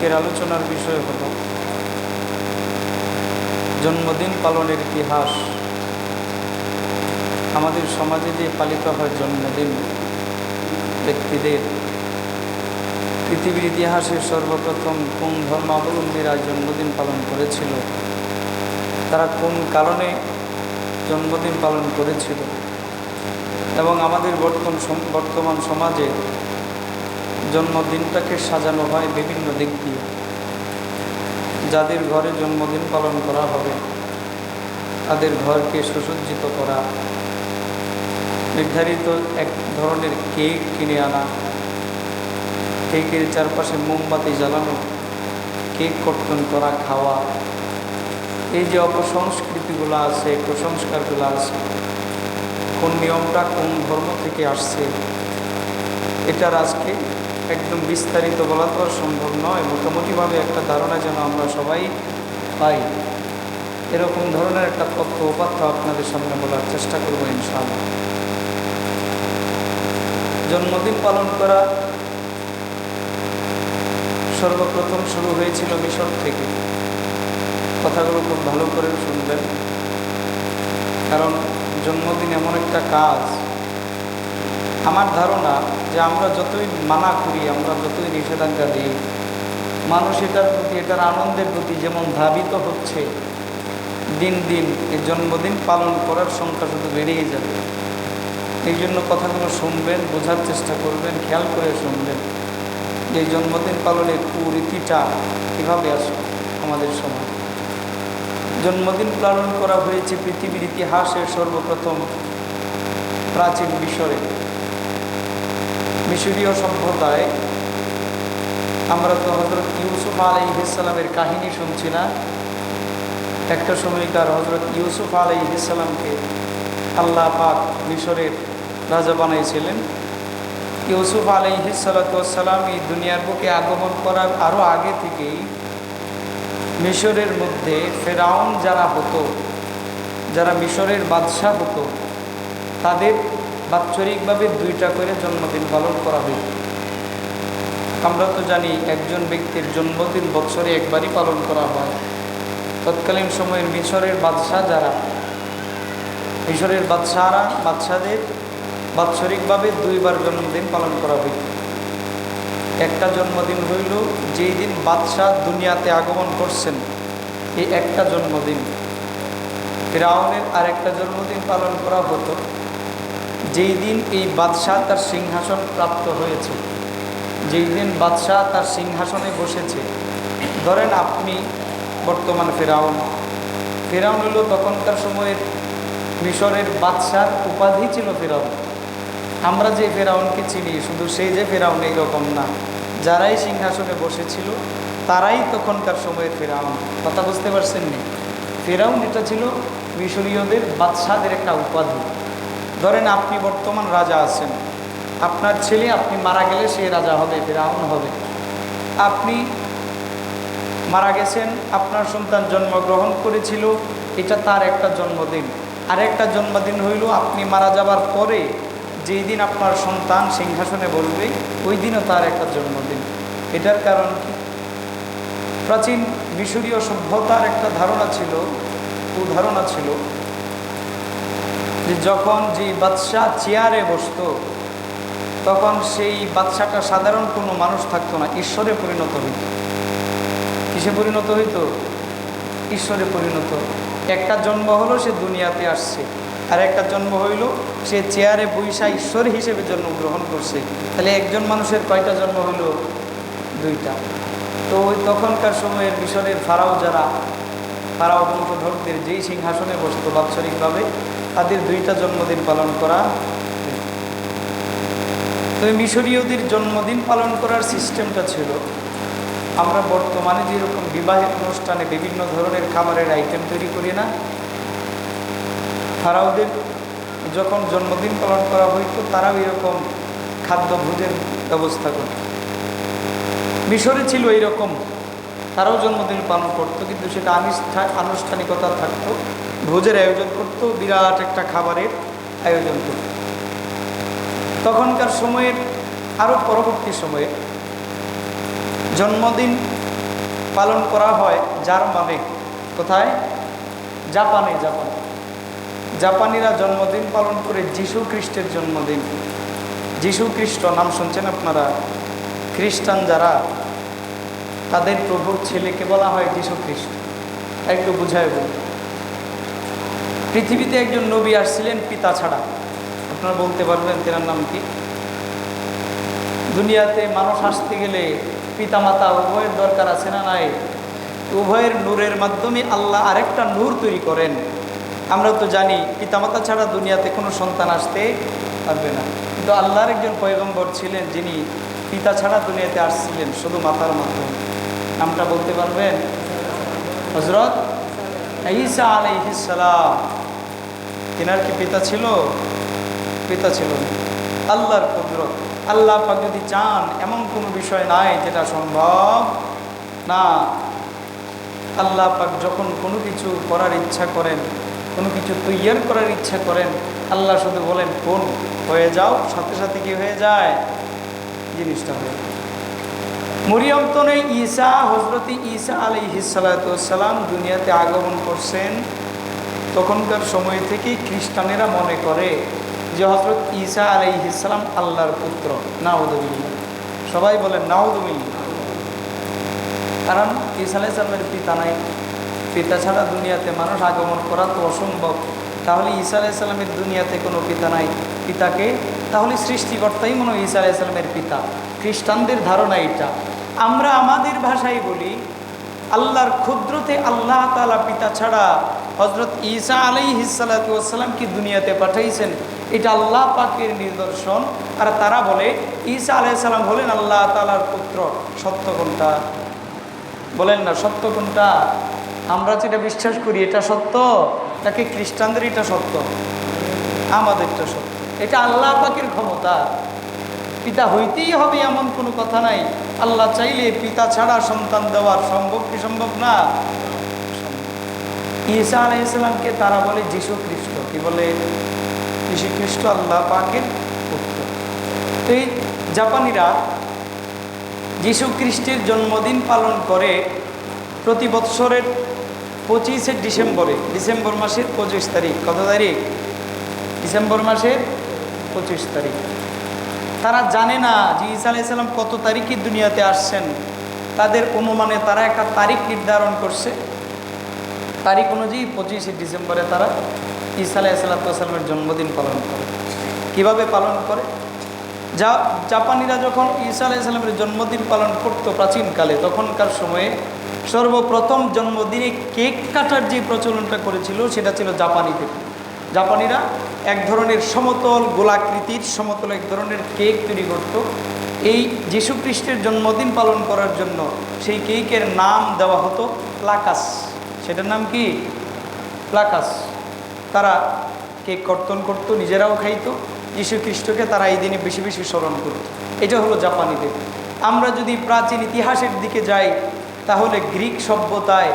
আজকের আলোচনার বিষয় হল জন্মদিন পালনের ইতিহাস। আমাদের সমাজে যে পালিত হয় জন্মদিন, ব্যক্তিদের পৃথিবীর ইতিহাসে সর্বপ্রথম কোন ধর্মাবলম্বীরা জন্মদিন পালন করেছিল, তারা কোন কারণে জন্মদিন পালন করেছিল এবং আমাদের বর্তমান বর্তমান সমাজে জন্মদিনটাকে সাজানো হয় বিভিন্ন দিক দিয়ে। যাদের ঘরে জন্মদিন পালন করা হবে, তাদের ঘরকে সুসজ্জিত করা, নির্ধারিত এক ধরনের কেক কিনে আনা, কেকের চারপাশে মোমবাতি জ্বালানো, কেক কর্তন করা, খাওয়া। এই যে অপসংস্কৃতিগুলো আছে, কুসংস্কারগুলো আছে, কোন নিয়মটা কোন ধর্ম থেকে আসছে, এটার আজকে একদম বিস্তারিত বলা তো সম্ভব নয়। মোটামুটিভাবে একটা ধারণা যেন আমরা সবাই পাই। এরকম ধরনের একটা তথ্য উপাত্য আপনাদের সামনে বলার চেষ্টা করব ইনশাআল্লাহ। জন্মদিন পালন করা সর্বপ্রথম শুরু হয়েছিল মিশর থেকে। কথাগুলো খুব ভালো করে শুনবেন। কারণ জন্মদিন এমন একটা কাজ আমার ধারণা যে আমরা যতই মানা করি, আমরা যতই নিষেধাজ্ঞা দিই মানুষ এটার প্রতি, এটার আনন্দের প্রতি যেমন ধাবিত হচ্ছে, দিন দিন এই জন্মদিন পালন করার সংখ্যা শুধু বেড়েই যাবে। এই জন্য কথাগুলো শুনবেন, বোঝার চেষ্টা করবেন, খেয়াল করে শুনবেন যে জন্মদিন পালনের কুরীতিটা কীভাবে আসবে আমাদের সমাজ। জন্মদিন পালন করা হয়েছে পৃথিবীর ইতিহাসের সর্বপ্রথম প্রাচীন মিশরে। মিশরীয় সভ্যতায় আমরা তো হজরত ইউসুফ আলাইহিসালামের কাহিনী শুনছি না। একটা সময়কার হজরত ইউসুফ আলাইহিসালামকে আল্লাহ পাক মিশরের রাজা বানাইছিলেন। ইউসুফ আলাইহিসালাম এই দুনিয়ার বুকে আগমন করার আরও আগে থেকেই মিশরের মধ্যে ফেরাউন যারা হতো, যারা মিশরের বাদশাহ হতো, তাদের বাৎসরিকভাবে দুইটা করে জন্মদিন পালন করা হইত আমরা তো জানি একজন ব্যক্তির জন্মদিন বছরে একবারই পালন করা হয়। তৎকালীন সময়ের মিশরের বাদশাহ যারা? মিশরের বাদশাহরা বাদশাদের বাৎসরিকভাবে দুইবার জন্মদিন পালন করা হইত একটা জন্মদিন হইল যেই দিন বাদশাহ দুনিয়াতে আগমন করছেন, এই একটা জন্মদিন। ফেরাউনের আরেকটা জন্মদিন পালন করা হতো। যেই দিন এই বাদশাহ তার সিংহাসন প্রাপ্ত হয়েছে, যেই দিন বাদশাহ তার সিংহাসনে বসেছে, ধরেন আপনি বর্তমান ফেরাউন। ফেরাউন হলো তখনকার সময়ের মিশরের বাদশার উপাধি ছিল ফেরাউন। আমরা যে ফেরাউনকে চিনি, শুধু সেই যে ফেরাউন এইরকম না, যারাই সিংহাসনে বসেছিল, তারাই তখনকার সময়ের ফেরাউন। কথা বুঝতে পারছেন নি? ফেরাউন এটা ছিল মিশরীয়দের বাদশাদের একটা উপাধি। ধরেন আপনি বর্তমান রাজা আছেন। আপনার ছেলে আপনি মারা গেলে সে রাজা হবে, ফেরাউন হবে। আপনি মারা গেছেন, আপনার সন্তান জন্মগ্রহণ করেছিল, এটা তার একটা জন্মদিন। আর একটা জন্মদিন হইল, আপনি মারা যাবার পরে যেই দিন আপনার সন্তান সিংহাসনে বলবে, ওই দিনও তার একটা জন্মদিন। এটার কারণ কি? প্রাচীন মিশরীয় সভ্যতার একটা ধারণা ছিল ধারণা ছিল যে যখন যে বাদশাহ চেয়ারে বসতো, তখন সেই বাদশাটা সাধারণ কোনো মানুষ থাকতো না, ঈশ্বরে পরিণত হইত। কিসে পরিণত হইতো? ঈশ্বরে পরিণত। একটা জন্ম হলো, সে দুনিয়াতে আসছে। আর একটা জন্ম হইল, সে চেয়ারে বৈশা ঈশ্বর হিসেবে জন্মগ্রহণ করছে। তাহলে একজন মানুষের কয়টা জন্ম হইল? দুইটা। তো ওই তখনকার সময়ের মিশরের ফারাও যারা, ফারাও বংশধরদের যেই সিংহাসনে বসত বাৎসরিকভাবে তাদের দুইটা জন্মদিন পালন করা। তবে মিশরীয়দের জন্মদিন পালন করার সিস্টেমটা ছিল, আমরা বর্তমানে যেরকম বিবাহের অনুষ্ঠানে বিভিন্ন ধরনের খাবারের আইটেম তৈরি করি না, ফারাওদের যখন জন্মদিন পালন করা হইতো, তারাও এরকম খাদ্য ভোজের ব্যবস্থা করত। মিশরে ছিল এইরকম তারাও জন্মদিন পালন করতো, কিন্তু সেটা আনুষ্ঠা, আনুষ্ঠানিকতা থাকতো। ভোজের আয়োজন করতো, বিরাট একটা খাবারের আয়োজন করত। তখনকার সময়ের আরও পরবর্তী সময়ে জন্মদিন পালন করা হয় জার্মানে কোথায়? জাপানে জাপানে। জাপানিরা জন্মদিন পালন করে যিশু খ্রিস্টের জন্মদিন। যিশু খ্রিস্ট, নাম শুনছেন আপনারা? খ্রিস্টান যারা তাদের প্রভুর ছেলেকে বলা হয় যিশু খ্রিস্ট একটু বুঝায় বলি পৃথিবীতে একজন নবী আসছিলেন পিতা ছাড়া। আপনারা বলতে পারবেন তেনার নাম কি? দুনিয়াতে মানুষ আসতে গেলে পিতামাতা উভয়ের দরকার আছে না নাই? উভয়ের নূরের মাধ্যমে আল্লাহ আরেকটা নূর তৈরি করেন। আমরা তো জানি পিতামাতা ছাড়া দুনিয়াতে কোনো সন্তান আসতে পারবে না। কিন্তু আল্লাহর একজন পয়গম্বর ছিলেন যিনি পিতা ছাড়া দুনিয়াতে আসছিলেন শুধু মাতার মাধ্যমে। নামটা বলতে পারবেন? হজরত ঈসা আলাইহিসালাম তিনার কি পিতা ছিল? পিতা ছিল আল্লাহর কুদরত। আল্লাহ পাক যদি চান, এমন কোনো বিষয় নাই যেটা সম্ভব না। আল্লাহ পাক যখন কোনো কিছু করার ইচ্ছা করেন, কোনো কিছু তৈয়ার করার ইচ্ছা করেন, আল্লাহ শুধু বলেন কোন হয়ে যাও। সাথে সাথে কি হয়ে যায়? জিনিসটা হয়ে যায়। মরিয়ম তনে ঈসা হজরতি ঈসা আলী হিসালাতাম দুনিয়াতে আগমন করছেন। তখনকার সময় থেকেই খ্রিস্টানেরা মনে করে যে হজরত ঈসা আলাই ইসলাম আল্লাহর পুত্র। নাউদুবিল্লা সবাই বলেন নাউদুবিল্লা কারণ ঈসা আলাই ইসলামের পিতা নাই। পিতা ছাড়া দুনিয়াতে মানুষ আগমন করা তো অসম্ভব। তাহলে ঈসা আলাই দুনিয়াতে কোনো পিতা নাই। পিতাকে? তাহলে সৃষ্টিকর্তাই মনে হয় ঈসা আলাই পিতা। খ্রিস্টানদের ধারণা এটা। আমরা আমাদের ভাষায় বলি, আল্লাহর ক্ষুদ্রতে আল্লাহ তালা পিতা ছাড়া হজরত ঈসা আলী হিসালাতাম কি দুনিয়াতে পাঠাইছেন? এটা আল্লাহ পাকের নিদর্শন। আর তারা বলে, ঈসা আলাই আলাইসাল্লাম হলেন আল্লাহ তালার পুত্র। সত্য কোনটা? বলেন না, সত্য কোনটা? আমরা যেটা বিশ্বাস করি, এটা সত্য? নাকি খ্রিস্টানদের এটা সত্য? আমাদেরটা সত্য। এটা আল্লাহ পাকের ক্ষমতা। পিতা হইতেই হবে এমন কোনো কথা নাই। আল্লাহ চাইলে পিতা ছাড়া সন্তান দেওয়ার সম্ভব কি সম্ভব না? ঈসা আলাই ইসলামকে তারা বলে যীশু খ্রিস্ট কি বলে? যীশু খ্রিস্ট আল্লাহ পাকের পুত্র। তো এই জাপানিরা যীশু খ্রিস্টের জন্মদিন পালন করে প্রতি বৎসরের পঁচিশে ডিসেম্বরে, ডিসেম্বর মাসের পঁচিশ তারিখ। কত তারিখ? ডিসেম্বর মাসের পঁচিশ তারিখ। তারা জানে না যে ঈসা আলাইসাল্লাম কত তারিখে দুনিয়াতে আসছেন। তাদের অনুমানে তারা একটা তারিখ নির্ধারণ করছে। তারিখ অনুযায়ী পঁচিশে ডিসেম্বরে তারা ঈসা আলাইসাল্লামের জন্মদিন পালন করে। কীভাবে পালন করে? যা জাপানিরা যখন ঈসা আলাইসাল্লামের জন্মদিন পালন করতো প্রাচীনকালে, তখনকার সময়ে সর্বপ্রথম জন্মদিনে কেক কাটার যে প্রচলনটা করেছিল, সেটা ছিল জাপানিতে জাপানিরা এক ধরনের সমতল গোলাকৃতির, সমতল এক ধরনের কেক তৈরি করত। এই যীশু খ্রিস্টের জন্মদিন পালন করার জন্য সেই কেকের নাম দেওয়া হতো প্লাকাস। সেটার নাম কি? প্লাকাস। তারা কেক কর্তন করতো, নিজেরাও খাইত। যীশু খ্রিস্টকে তারা এই দিনে বেশি বেশি স্মরণ করত। এটা হলো জাপানিদের। আমরা যদি প্রাচীন ইতিহাসের দিকে যাই, তাহলে গ্রিক সভ্যতায়,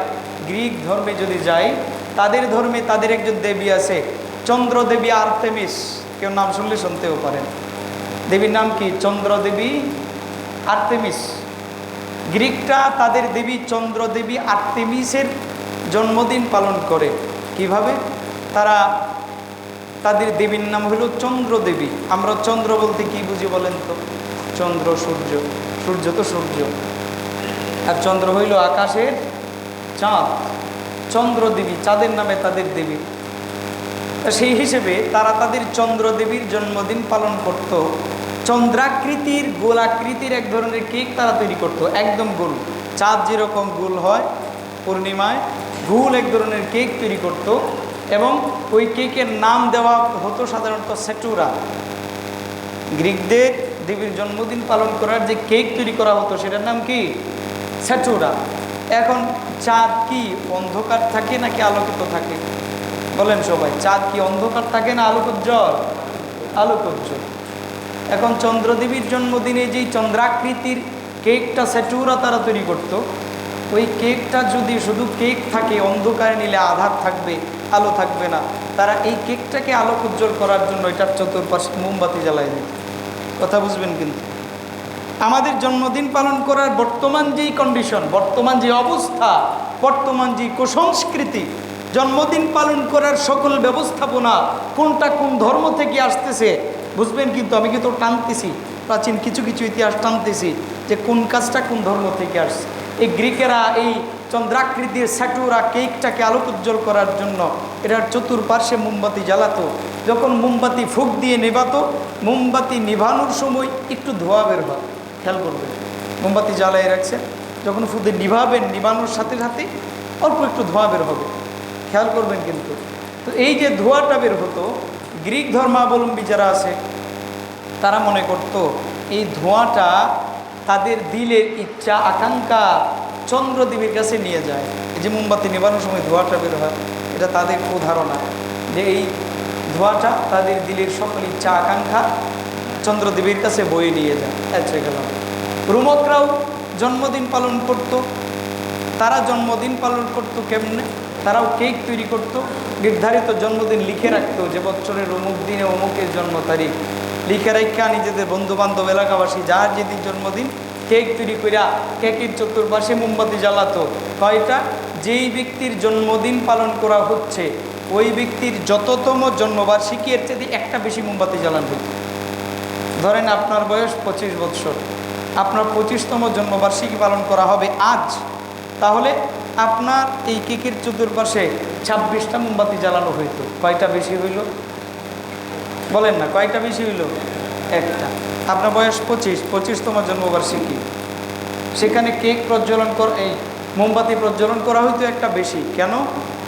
গ্রিক ধর্মে যদি যাই, তাদের ধর্মে তাদের একজন দেবী আছে চন্দ্র দেবী আর্তেমিস। কেউ নাম শুনলে শুনতেও পারেন। দেবীর নাম কি? চন্দ্র দেবী আর্তেমিস। গ্রিকরা তাদের দেবী চন্দ্র দেবী আর্তেমিসের জন্মদিন পালন করে। কীভাবে? তারা তাদের দেবীর নাম হলো চন্দ্র দেবী আমরা চন্দ্র বলতে কি বুঝি বলেন তো? চন্দ্র, সূর্য। সূর্য তো সূর্য। আর চন্দ্র হইল আকাশের চাঁদ। চন্দ্র দেবী চাঁদের নামে তাদের দেবী। তা সেই হিসেবে তারা তাদের চন্দ্রদেবীর জন্মদিন পালন করত। চন্দ্রাকৃতির গোলাকৃতির এক ধরনের কেক তারা তৈরি করত। একদম গোল। চাঁদ যেরকম গোল হয় পূর্ণিমায়, গোল এক ধরনের কেক তৈরি করত এবং ওই কেকের নাম দেওয়া হতো সাধারণত সেটুরা। গ্রিকদের দেবীর জন্মদিন পালন করার যে কেক তৈরি করা হতো সেটার নাম কি? স্যাটুরা এখন চাঁদ কি অন্ধকার থাকে নাকি আলোকিত থাকে? বলেন সবাই, চাঁদ কি অন্ধকার থাকে না আলোকোজ্জ্বল? আলোকোজ্জ্বল। এখন চন্দ্রদেবীর জন্মদিনে যেই চন্দ্রাকৃতির কেকটা স্যাটুরা তারা তৈরি করত, ওই কেকটা যদি শুধু কেক থাকে, অন্ধকারে নিলে আধার থাকবে, আলো থাকবে না, তারা এই কেকটাকে আলোক উজ্জ্বল করার জন্য এটার চতুর্পাশে মোমবাতি জ্বালায় দিত। কথা বুঝবেন কিন্তু। আমাদের জন্মদিন পালন করার বর্তমান যেই কন্ডিশন বর্তমান যে অবস্থা, বর্তমান যে কুসংস্কৃতি জন্মদিন পালন করার সকল ব্যবস্থাপনা কোনটা কোন ধর্ম থেকে আসতেছে, বুঝবেন কিন্তু আমি কিন্তু টানতেছি, প্রাচীন কিছু কিছু ইতিহাস টানতেছি যে কোন কাজটা কোন ধর্ম থেকে আসছে। এই গ্রিকেরা এই চন্দ্রাকৃতির স্যাটুরা কেকটাকে আলোক উজ্জ্বল করার জন্য এটার চতুর্পার্শ্বে মোমবাতি জ্বালাতো। যখন মোমবাতি ফুক দিয়ে নেভাতো, মোমবাতি নিভানোর সময় একটু ধোয়া বের হয়, খেয়াল করবেন। মোমবাতি জ্বালাই রাখছে, যখন ফুদে নিভাবেন, নিভানোর সাথে সাথে অল্প একটু ধোঁয়া বের হবে। খেয়াল করবেন কিন্তু। তো এই যে ধোঁয়াটা বের হতো, গ্রিক ধর্মাবলম্বী যারা আছে, তারা মনে করত, এই ধোঁয়াটা তাদের দিলের ইচ্ছা, আকাঙ্ক্ষা চন্দ্রদ্বীপের কাছে নিয়ে যায়। এই যে মোমবাতি নেবানোর সময় ধোঁয়াটা বের হয়, এটা তাদের ধারণা যে এই ধোঁয়াটা তাদের দিলের সকল ইচ্ছা, আকাঙ্ক্ষা চন্দ্রদ্বীপের কাছে বয়ে নিয়ে যায়। আচ্ছা গেলাম। রোমকরাও জন্মদিন পালন করত। তারা জন্মদিন পালন করতো কেমনে? তারাও কেক তৈরি করত। নির্ধারিত জন্মদিন লিখে রাখত যে বছরের অমুক দিনে অমুকের জন্ম তারিখ। লিখে রাখা নিজেদের বন্ধু বান্ধব এলাকাবাসী, যার যেদিন জন্মদিন, কেক তৈরি করিয়া কেকের চতুর্পাশে মোমবাতি জ্বালাতো। কয়টা? যেই ব্যক্তির জন্মদিন পালন করা হচ্ছে, ওই ব্যক্তির যততম জন্মবার্ষিকী, এর চেয়ে একটা বেশি মোমবাতি জ্বালানো হতো ধরেন আপনার বয়স পঁচিশ বৎসর। আপনার পঁচিশতম জন্মবার্ষিকী পালন করা হবে আজ। তাহলে আপনার এই কেকের চতুর্পাশে ছাব্বিশটা মোমবাতি জ্বালানো হইতো। কয়টা বেশি হইল? বলেন না, কয়টা বেশি হইল? একটা। আপনার বয়স পঁচিশ পঁচিশতম জন্মবার্ষিকী সেখানে কেক প্রজ্বলন কর, এই মোমবাতি প্রজ্বলন করা হইতো একটা বেশি। কেন?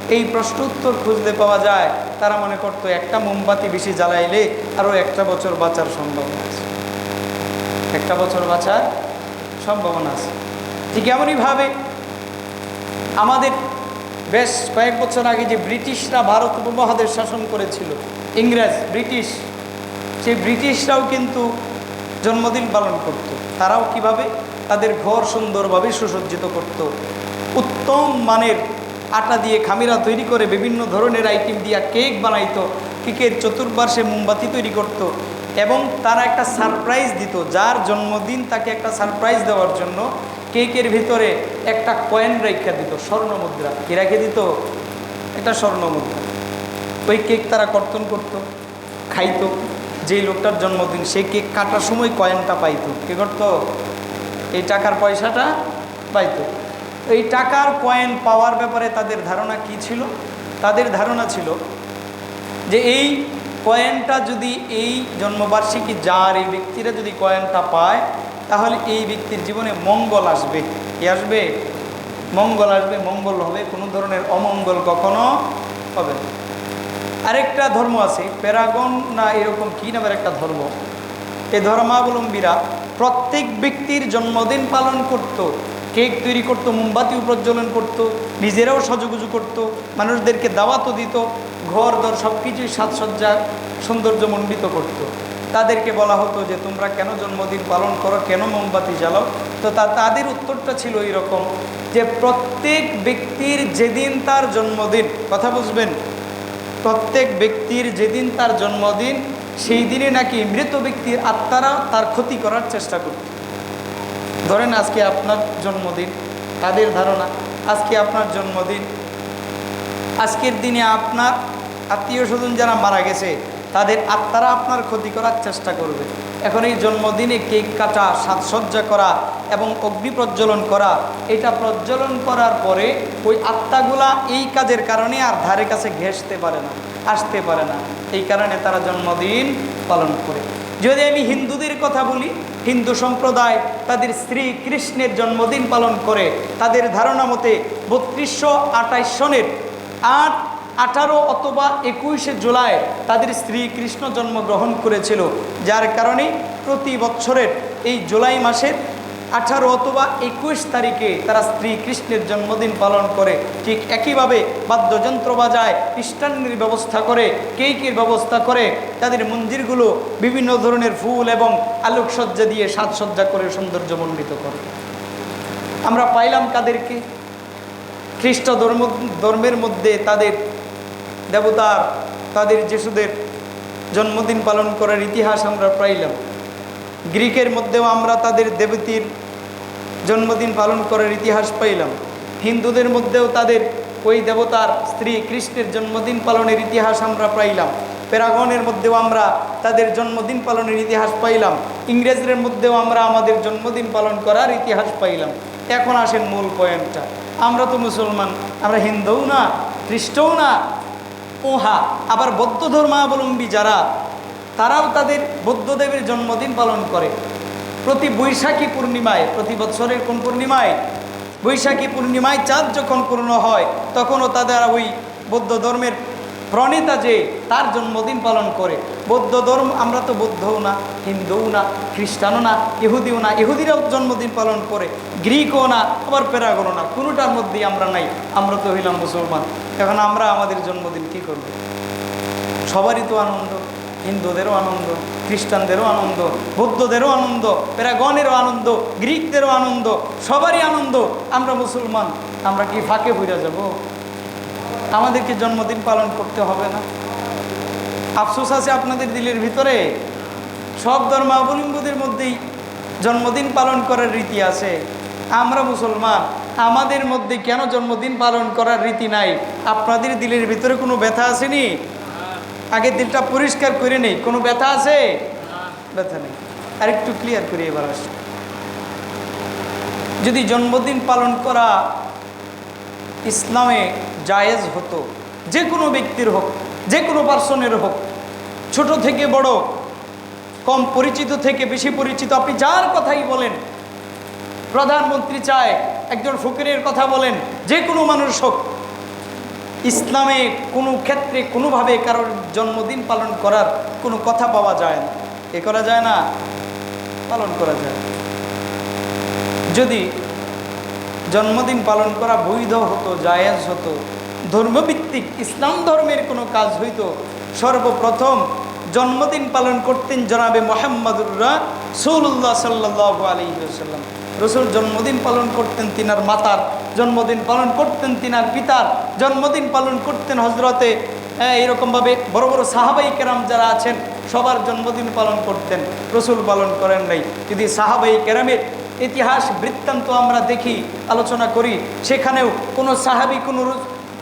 এই প্রশ্ন উত্তর খুঁজতে পাওয়া যায়। তারা মনে করতো, একটা মোমবাতি বেশি জ্বালাইলে আরও একটা বছর বাঁচার সম্ভাবনা আছে। একটা বছর বাঁচার সম্ভাবনা আছে। ঠিক এমনইভাবে আমাদের বেশ কয়েক বছর আগে যে ব্রিটিশরা ভারত উপমহাদেশ শাসন করেছিল, ইংরেজ, ব্রিটিশ, সেই ব্রিটিশরাও কিন্তু জন্মদিন পালন করত। তারাও কীভাবে? তাদের ঘর সুন্দরভাবে সুসজ্জিত করত। উত্তম মানের আটা দিয়ে খামিরা তৈরি করে বিভিন্ন ধরনের আইটেম দিয়া কেক বানাইতো, কেকের চতুর্পার্শ্বে মোমবাতি তৈরি করত এবং তারা একটা সারপ্রাইজ দিত, যার জন্মদিন তাকে একটা সারপ্রাইজ দেওয়ার জন্য কেকের ভিতরে একটা কয়েন রেখে দিত, স্বর্ণ মুদ্রা। কি রেখে দিত? একটা স্বর্ণ মুদ্রা। ওই কেক তারা কর্তন করত, খাইত। যেই লোকটার জন্মদিন, সে কেক কাটার সময় কয়েনটা পাইতো। কে করতো? এই টাকার পয়সাটা পাইতো। এই টাকার কয়েন পাওয়ার ব্যাপারে তাদের ধারণা কি ছিল? তাদের ধারণা ছিল যে এই কয়েনটা যদি এই জন্মবার্ষিকী যার এই ব্যক্তিরা যদি কয়েনটা পায় তাহলে এই ব্যক্তির জীবনে মঙ্গল আসবে। কি আসবে? মঙ্গল আসবে, মঙ্গল হবে, কোনো ধরনের অমঙ্গল কখনো হবে না। আরেকটা ধর্ম আছে, প্যারাগন না এরকম কী নামের একটা ধর্ম? এই ধর্মাবলম্বীরা প্রত্যেক ব্যক্তির জন্মদিন পালন করত, কেক তৈরি করতো, মোমবাতি প্রজ্বলন করত, নিজেরাও সাজুগুজু করত, মানুষদেরকে দাওয়াতও দিত ঘর দর সব কিছুই সাজসজ্জা সৌন্দর্যমণ্ডিত করত। তাদেরকে বলা হতো যে, তোমরা কেন জন্মদিন পালন করো? কেন মোমবাতি জ্বালাও? তো তা, তাদের উত্তরটা ছিল এরকম যে, প্রত্যেক ব্যক্তির যেদিন তার জন্মদিন, কথা বুঝবেন? প্রত্যেক ব্যক্তির যেদিন তার জন্মদিন, সেই দিনে নাকি মৃত ব্যক্তির আত্মারা তার ক্ষতি করার চেষ্টা করত। ধরেন আজকে আপনার জন্মদিন, তাদের ধারণা, আজকে আপনার জন্মদিন, আজকের দিনে আপনার আত্মীয় স্বজন যারা মারা গেছে তাদের আত্মারা আপনার ক্ষতি করার চেষ্টা করবে। এখন এই জন্মদিনে কেক কাটা, সাজসজ্জা করা এবং অগ্নি প্রজ্বলন করা, এটা প্রজ্বলন করার পরে ওই আত্মাগুলা এই কাজের কারণে আর ধারে কাছে ঘেসতে পারে না, আসতে পারে না। এই কারণে তারা জন্মদিন পালন করে। যদি আমি হিন্দুদের কথা বলি, হিন্দু সম্প্রদায় তাদের শ্রী কৃষ্ণের জন্মদিন পালন করে, তাদের ধারণা মতে বত্রিশশো আঠাইশ সনের আট আঠারো অথবা একুশে জুলাই তাদের স্ত্রী কৃষ্ণ জন্মগ্রহণ করেছিল, যার কারণে প্রতি বছরের এই জুলাই মাসের আঠারো অথবা একুশ তারিখে তারা স্ত্রী কৃষ্ণের জন্মদিন পালন করে। ঠিক একইভাবে বাদ্যযন্ত্র বাজায় খ্রিস্টানের ব্যবস্থা করে, কেকের ব্যবস্থা করে, তাদের মন্দিরগুলো বিভিন্ন ধরনের ফুল এবং আলোকসজ্জা দিয়ে সাজসজ্জা করে সৌন্দর্যমণ্ডিত করে। আমরা পাইলাম কাদেরকে খ্রিস্ট ধর্ম, ধর্মের মধ্যে তাদের দেবতার তাদের যিশুদের জন্মদিন পালন করার ইতিহাস আমরা পাইলাম। গ্রিকের মধ্যেও আমরা তাদের দেবতীর জন্মদিন পালন করার ইতিহাস পাইলাম। হিন্দুদের মধ্যেও তাদের ওই দেবতার স্ত্রী কৃষ্ণের জন্মদিন পালনের ইতিহাস আমরা পাইলাম। প্যারাগনের মধ্যেও আমরা তাদের জন্মদিন পালনের ইতিহাস পাইলাম। ইংরেজদের মধ্যেও আমরা আমাদের জন্মদিন পালন করার ইতিহাস পাইলাম। এখন আসেন মূল পয়েন্টটা আমরা তো মুসলমান, আমরা হিন্দুও না, খ্রিস্টও না। ওহা আবার বৌদ্ধ ধর্মাবলম্বী যারা, তারাও তাদের বৌদ্ধদেবের জন্মদিন পালন করে। প্রতি বৈশাখী পূর্ণিমায়, প্রতি বৎসরের কোন পূর্ণিমায়, বৈশাখী পূর্ণিমায় চাঁদ যখন পূর্ণ হয়, তখনও তাদের ওই বৌদ্ধ ধর্মের প্রণেতা যে তার জন্মদিন পালন করে, বৌদ্ধ ধর্ম আমরা তো বৌদ্ধও না, হিন্দুও না, খ্রিস্টানও না, ইহুদিও না, ইহুদিরাও জন্মদিন পালন করে, গ্রিকও না, আবার প্যারাগনও না, কোনোটার মধ্যেই আমরা নাই, আমরা তো হইলাম মুসলমান। এখন আমরা আমাদের জন্মদিন কি করব? সবারই তো আনন্দ, হিন্দুদেরও আনন্দ, খ্রিস্টানদেরও আনন্দ, বৌদ্ধদেরও আনন্দ, প্যারাগনেরও আনন্দ, গ্রিকদেরও আনন্দ, সবারই আনন্দ, আমরা মুসলমান, আমরা কি ফাঁকে বুঝা যাব? আমাদেরকে জন্মদিন পালন করতে হবে না। আফসোস আছে আপনাদের দিলের ভিতরে। সব ধর্মাবলম্বীদের মধ্যেই জন্মদিন পালন করার রীতি আছে। আমরা মুসলমান, আমাদের মধ্যে কেন জন্মদিন পালন করার রীতি নাই? আপনাদের দিলের ভিতরে কোনো ব্যথা আসেনি? আগে দিলটা পরিষ্কার করে নেই। কোনো ব্যথা আছে? ব্যথা নেই। আর একটু ক্লিয়ার করি এবার আসি। যদি জন্মদিন পালন করা ইসলামে জায়েজ হতো। যে কোনো ব্যক্তির হোক, যে কোনো পার্সনের হোক, ছোট থেকে বড়, কম পরিচিত থেকে বেশি পরিচিত, আপনি যার কথাই বলেন, প্রধানমন্ত্রী চায়, একজন ফকিরের কথা বলেন, যে কোনো মানুষ হোক, ইসলামে কোনো ক্ষেত্রে কোনোভাবে কারোর জন্মদিন পালন করার কোনো কথা পাওয়া যায় না। এ করা যায় না, পালন করা যায় যদি জন্মদিন পালন করা বৈধ হতো, জায়েজ হতো। ধর্মভিত্তিক ইসলাম ধর্মের কোনো কাজ হইতো। সর্বপ্রথম জন্মদিন পালন করতেন জনাবে মোহাম্মদুল্লাহ সৌল্লাহ সাল্লাহ আলহিহাল্লাম রসুল জন্মদিন পালন করতেন তিনার মাতার, জন্মদিন পালন করতেন তিনার পিতার, জন্মদিন পালন করতেন হজরতে এরকমভাবে বড় বড় সাহাবাই কেরাম যারা আছেন, সবার জন্মদিন পালন করতেন। রসুল পালন করেন নাই। যদি সাহাবাই কেরামের ইতিহাস বৃত্তান্ত আমরা দেখি, আলোচনা করি। সেখানেও কোনো সাহাবি, কোনো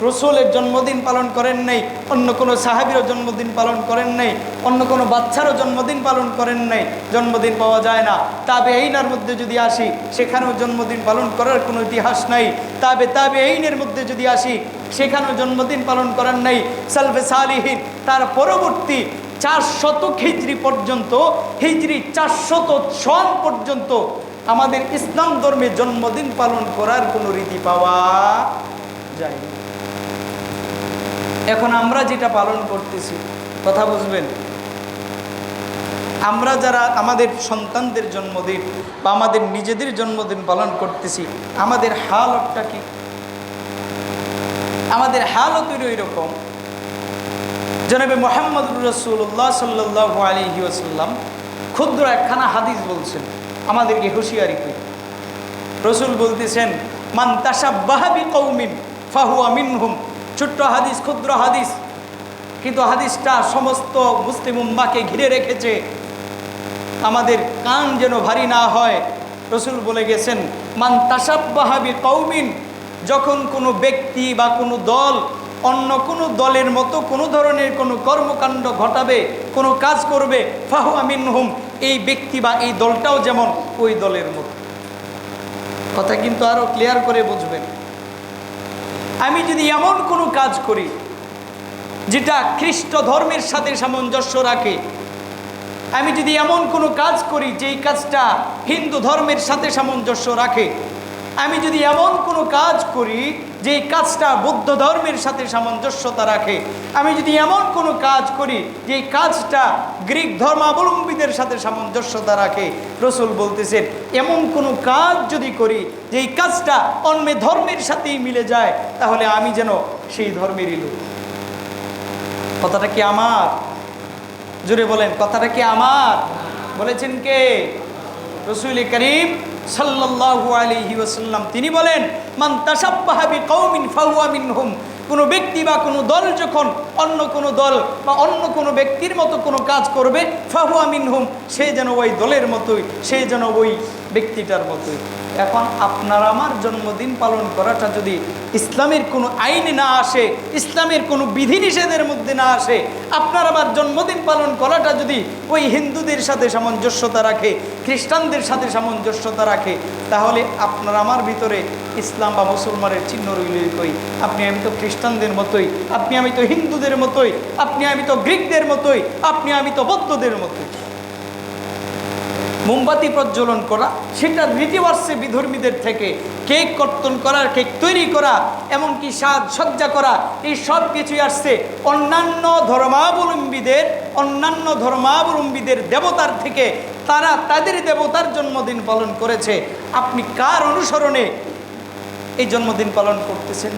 রসুলের জন্মদিন পালন করেন নাই, অন্য কোনো সাহাবিরও জন্মদিন পালন করেন নাই, অন্য কোনো বাচ্চারও জন্মদিন পালন করেন নাই, জন্মদিন পাওয়া যায় না। তাবে এইনার মধ্যে যদি আসি, সেখানেও জন্মদিন পালন করার কোনো ইতিহাস নাই। তাবে তাবে এইনের মধ্যে যদি আসি, সেখানেও জন্মদিন পালন করেন নাই। সালফে সালিহীন, তার পরবর্তী চার চারশত হিজড়ি পর্যন্ত হিজড়ি চারশত সন পর্যন্ত আমাদের ইসলাম ধর্মে জন্মদিন পালন করার কোনো রীতি পাওয়া যায় এখন আমরা যেটা পালন করতেছি, কথা বুঝবেন? আমরা যারা আমাদের সন্তানদের জন্মদিন বা আমাদের নিজেদের জন্মদিন পালন করতেছি, আমাদের হালতটা কি? আমাদের হালত ওই রকম জনাবে মোহাম্মদুর রসুল্লাহ সাল্লাহ আলহি আসাল্লাম ক্ষুদ্র একখানা হাদিস বলছেন। আমাদেরকে হুঁশিয়ারি করে। রসুল বলতেছেন, মান তাসাবাহাবি কৌমিন ফাহুয়া মিনহুম। ছোট্ট হাদিস, ক্ষুদ্র হাদিস, কিন্তু হাদিসটা সমস্ত মুসলিম উম্মাকে ঘিরে রেখেছে। আমাদের কান যেন ভারী না হয়, রসুল বলে গেছেন, মান তাসাবাহাবি কৌমিন যখন কোনো ব্যক্তি বা কোনো দল অন্য কোনো দলের মতো কোনো ধরনের কোনো কর্মকাণ্ড ঘটাবে, কোনো কাজ করবে ফাহু আমিন হুম এই ব্যক্তি বা এই দলটাও যেমন ওই দলের মতো। কথা কিন্তু আরও ক্লিয়ার করে বুঝবেন। আমি যদি এমন কোনো কাজ করি, যেটা খ্রিস্ট ধর্মের সাথে সামঞ্জস্য রাখে, আমি যদি এমন কোনো কাজ করি, যেই কাজটা হিন্দু ধর্মের সাথে সামঞ্জস্য রাখে আমি যদি এমন কোনো কাজ করি, যেই কাজটা বৌদ্ধ ধর্মের সাথে সামঞ্জস্যতা রাখে, আমি যদি এমন কোনো কাজ করি, যেই কাজটা গ্রিক ধর্মাবলম্বীদের সাথে সামঞ্জস্যতা রাখে, রসুল বলতেছেন, এমন কোনো কাজ যদি করি, যেই কাজটা অন্য ধর্মের সাথেই মিলে যায়, তাহলে আমি যেন সেই ধর্মেরই লোক। কথাটা কি আমার? জুড়ে বলেন, কথাটা কি আমার? বলেছেন কে? রসুল করিম সাল্লাল্লাহু আলি ওসাল্লাম তিনি বলেন, মান তাসাব্বাহা কৌমিন ফাহুয়া মিনহুম। কোনো ব্যক্তি বা কোনো দল যখন অন্য কোনো দল বা অন্য কোনো ব্যক্তির মতো কোনো কাজ করবে, ফাহুয়া মিনহুম, সে যেন ওই দলের মতোই, সে যেন ওই ব্যক্তিটার মতোই এখন আপনার আমার জন্মদিন পালন করাটা যদি ইসলামের কোনো আইন না আসে, ইসলামের কোনো বিধিনিষেধের মধ্যে না আসে, আপনার আমার জন্মদিন পালন করাটা যদি ওই হিন্দুদের সাথে সামঞ্জস্যতা রাখে, খ্রিস্টানদের সাথে সামঞ্জস্যতা রাখে, তাহলে আপনার আমার ভিতরে ইসলাম বা মুসলমানের চিহ্ন রইলই কই আপনি আমি তো খ্রিস্টানদের মতোই, আপনি আমি তো হিন্দুদের মতোই, আপনি আমি তো গ্রিকদের মতোই, আপনি আমি তো বৌদ্ধদের মতোই। মোমবাতি প্রজ্বলন করা, সেটা রীতিবর্ষে বিধর্মীদের থেকে কেক কর্তন করা, কেক তৈরি করা, এমনকি সাজ সজ্জা করা, এই সব কিছুই আসছে অন্যান্য ধর্মাবলম্বীদের অন্যান্য ধর্মাবলম্বীদের দেবতার থেকে। তারা তাদের দেবতার জন্মদিন পালন করেছে। আপনি কার অনুসরণে এই জন্মদিন পালন করতেছেন?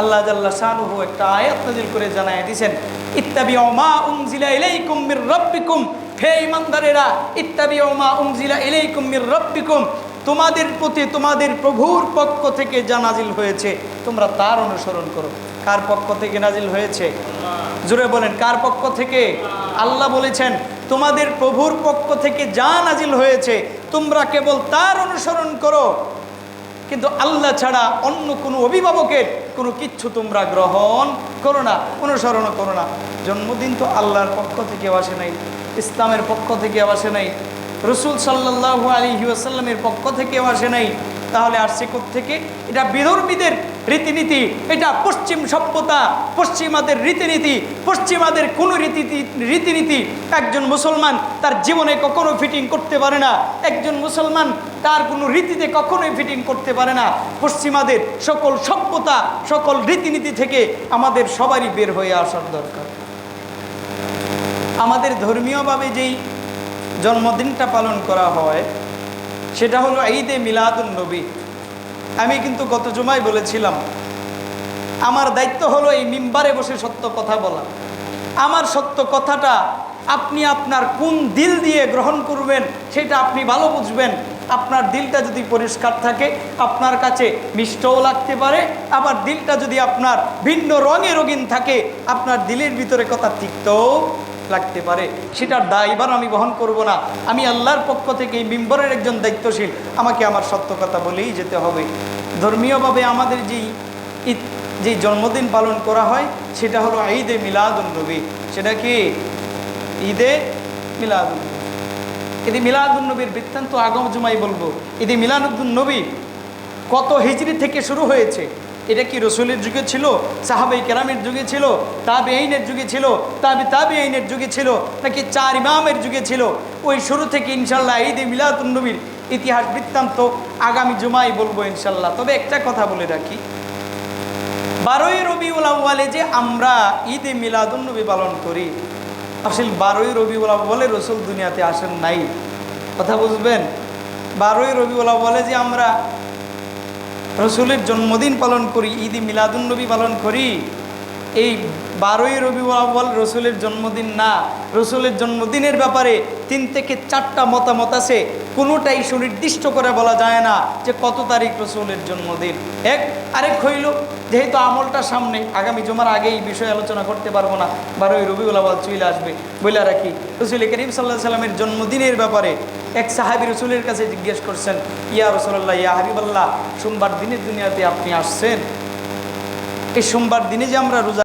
আল্লাহ জাল্লা শাহরুহু একটা আয়াত করে জানায় দিয়েছেন ইত্তাবি মা উনজিলা ইলাইকুম মির রাব্বিকুম হে ইমানদারেরা ইত্তাবি ওমা উনজিলা ইলাইকুম মির রাব্বিকুম, তোমাদের প্রতি তোমাদের প্রভুর পক্ষ থেকে যা নাজিল হয়েছে, তোমরা তার অনুসরণ করো। কার পক্ষ থেকে নাজিল হয়েছে? জুড়ে বলেন, কার পক্ষ থেকে? আল্লাহ বলেছেন, তোমাদের প্রভুর পক্ষ থেকে যা নাজিল হয়েছে, তোমরা কেবল তার অনুসরণ করো। কিন্তু আল্লাহ ছাড়া অন্য কোনো অভিভাবকের কোনো কিচ্ছু তোমরা গ্রহণ করো না, অনুসরণ করো না। জন্মদিন তো আল্লাহর পক্ষ থেকে আসে নাই। ইসলামের পক্ষ থেকে আসে নাই। রসুল সাল্লাহ আলী আসাল্লামের পক্ষ থেকেও আসে নাই। তাহলে আর আসছে থেকে? এটা বিধর্মীদের রীতিনীতি, এটা পশ্চিম সভ্যতা, পশ্চিমাদের রীতিনীতি, পশ্চিমাদের কোনো রীতি রীতিনীতি একজন মুসলমান তার জীবনে কখনো ফিটিং করতে পারে না। একজন মুসলমান তার কোনো রীতিতে কখনোই ফিটিং করতে পারে না। পশ্চিমাদের সকল সভ্যতা, সকল রীতিনীতি থেকে আমাদের সবারই বের হয়ে আসার দরকার। আমাদের ধর্মীয়ভাবে যেই জন্মদিনটা পালন করা হয়, সেটা হলো ঈদে মিলাদুন নবী। আমি কিন্তু গত জমায় বলেছিলাম, আমার দায়িত্ব হলো এই মিম্বারে বসে সত্য কথা বলা। আমার সত্য কথাটা আপনি আপনার কোন দিল দিয়ে গ্রহণ করবেন, সেটা আপনি ভালো বুঝবেন। আপনার দিলটা যদি পরিষ্কার থাকে, আপনার কাছে মিষ্টও লাগতে পারে, আবার দিলটা যদি আপনার ভিন্ন রঙে রঙিন থাকে, আপনার দিলের ভিতরে কথা তিক্তও লাগতে পারে। সেটার দায়বার আমি বহন করব না। আমি আল্লাহর পক্ষ থেকে এই মিম্বরের একজন দায়িত্বশীল। আমাকে আমার সত্য কথা বলেই যেতে হবে। ধর্মীয়ভাবে আমাদের যেই ঈদ যে জন্মদিন পালন করা হয়, সেটা হলো ঈদে মিলাদুল নবী। সেটা কি? ঈদে মিলাদুল ঈদে মিলাদুল নবীর বৃত্তান্ত আগম জুমাই বলব। ঈদে মিলাদুল নবী কত হিজড়ি থেকে শুরু হয়েছে? এটা কি রসুলের যুগে ছিল? সাহাবাই কেরামের যুগে ছিল? তাবি আইনের যুগে ছিল? তাবি তাবি আইনের যুগে ছিল? নাকি চার ইমামের যুগে ছিল? ওই শুরু থেকে ইনশাল্লাহ ঈদে মিলাদুন্নবীর ইতিহাস বৃত্তান্ত আগামী জুমাই বলব ইনশাল্লাহ তবে একটা কথা বলে রাখি। বারোই রবিউল আউ্বালে যে আমরা ঈদে মিলাদুন্নবী পালন করি আসলে বারোই রবিউল আউ্বালে রসুল দুনিয়াতে আসেন নাই। কথা বুঝবেন? বারোই রবিউল আউ্বালে যে আমরা রসুলের জন্মদিন পালন করি ঈদ মিলাদুন্নবী পালন করি। এই বারোই রবি আব্বাল রসুলের জন্মদিন না, রসুলের জন্মদিনের ব্যাপারে তিন থেকে চারটা মতামত আছে। কোনোটাই সুনির্দিষ্ট করে বলা যায় না যে কত তারিখ রসুলের জন্মদিন। এক, আরেক হইল, যেহেতু আমলটা সামনে, আগামী জমার আগে এই বিষয়ে আলোচনা করতে পারব না, বারোই রবিউল আব্বাল চলে আসবে। বলে রাখি, রসুল করিম সাল্লাহ সাল্লামের জন্মদিনের ব্যাপারে এক সাহাবি রসুলের কাছে জিজ্ঞেস করছেন, ইয়া রসুল্লাহ ইয়া হাবিবাল্লাহ, সোমবার দিনের দুনিয়াতে আপনি আসছেন? এই সোমবার দিনে যে আমরা রোজা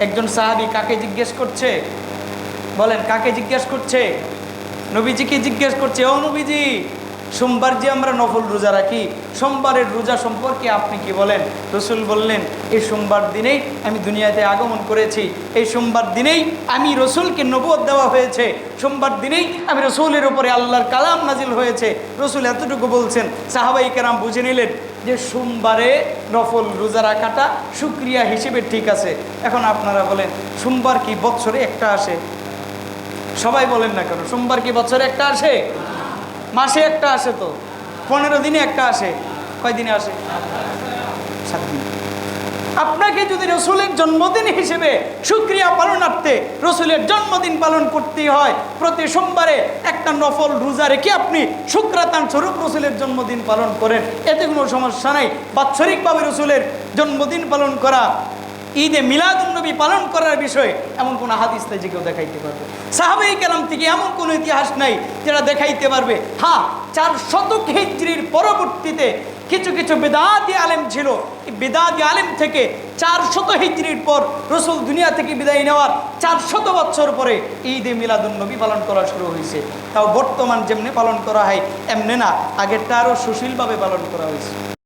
একজন সাহাবি কাকে জিজ্ঞেস করছে? বলেন, কাকে জিজ্ঞেস করছে? নবীজিকে জিজ্ঞেস করছে? ও নবীজি, সোমবার যে আমরা নফল রোজা রাখি, সোমবারের রোজা সম্পর্কে আপনি কি বলেন? রসুল বললেন, এই সোমবার দিনেই আমি দুনিয়াতে আগমন করেছি। এই সোমবার দিনেই আমি রসুলকে নবদ দেওয়া হয়েছে। সোমবার দিনেই আমি রসুলের উপরে আল্লাহর কালাম নাজিল হয়েছে। রসুল এতটুকু বলছেন, সাহাবাই কেরাম বুঝে নিলেন যে সোমবারে নফল রোজা রাখাটা সুক্রিয়া হিসেবে ঠিক আছে। এখন আপনারা বলেন, সোমবার কি বছরে একটা আসে? সবাই বলেন না কেন, সোমবার কি বছরে একটা আসে? মাসে একটা আসে তো, পনেরো দিনে একটা আসে। কয় দিনে আসে? সাত দিন। আপনাকে যদি রসুলের জন্মদিন হিসেবে সুক্রিয়া পালনার্থে রসুলের জন্মদিন পালন করতে হয়, প্রতি সোমবারে একটা নফল রোজা রেখে আপনি শুক্রাতান স্বরূপ রসুলের জন্মদিন পালন করেন। এতে কোনো সমস্যা নাই। বাৎসরিকভাবে রসুলের জন্মদিন পালন করা ঈদে মিলাদুন্নবী পালন করার বিষয়ে এমন কোনো হাদিস নাই যে কেউ দেখাইতে পারবে। সাহাবাই কেরাম থেকে এমন কোনো ইতিহাস নাই যেটা দেখাইতে পারবে। হ্যাঁ চার শতক হিজড়ির পরবর্তীতে কিছু কিছু বেদাতি আলেম ছিল। বেদাতি আলেম থেকে চার শত হিজড়ির পর রসুল দুনিয়া থেকে বিদায় নেওয়ার চার শত বছর পরে ঈদে মিলাদুন্নবী পালন করা শুরু হয়েছে। তাও বর্তমান যেমনি পালন করা হয়, এমনি না, আগেরটা আরও সুশীলভাবে পালন করা হয়েছে।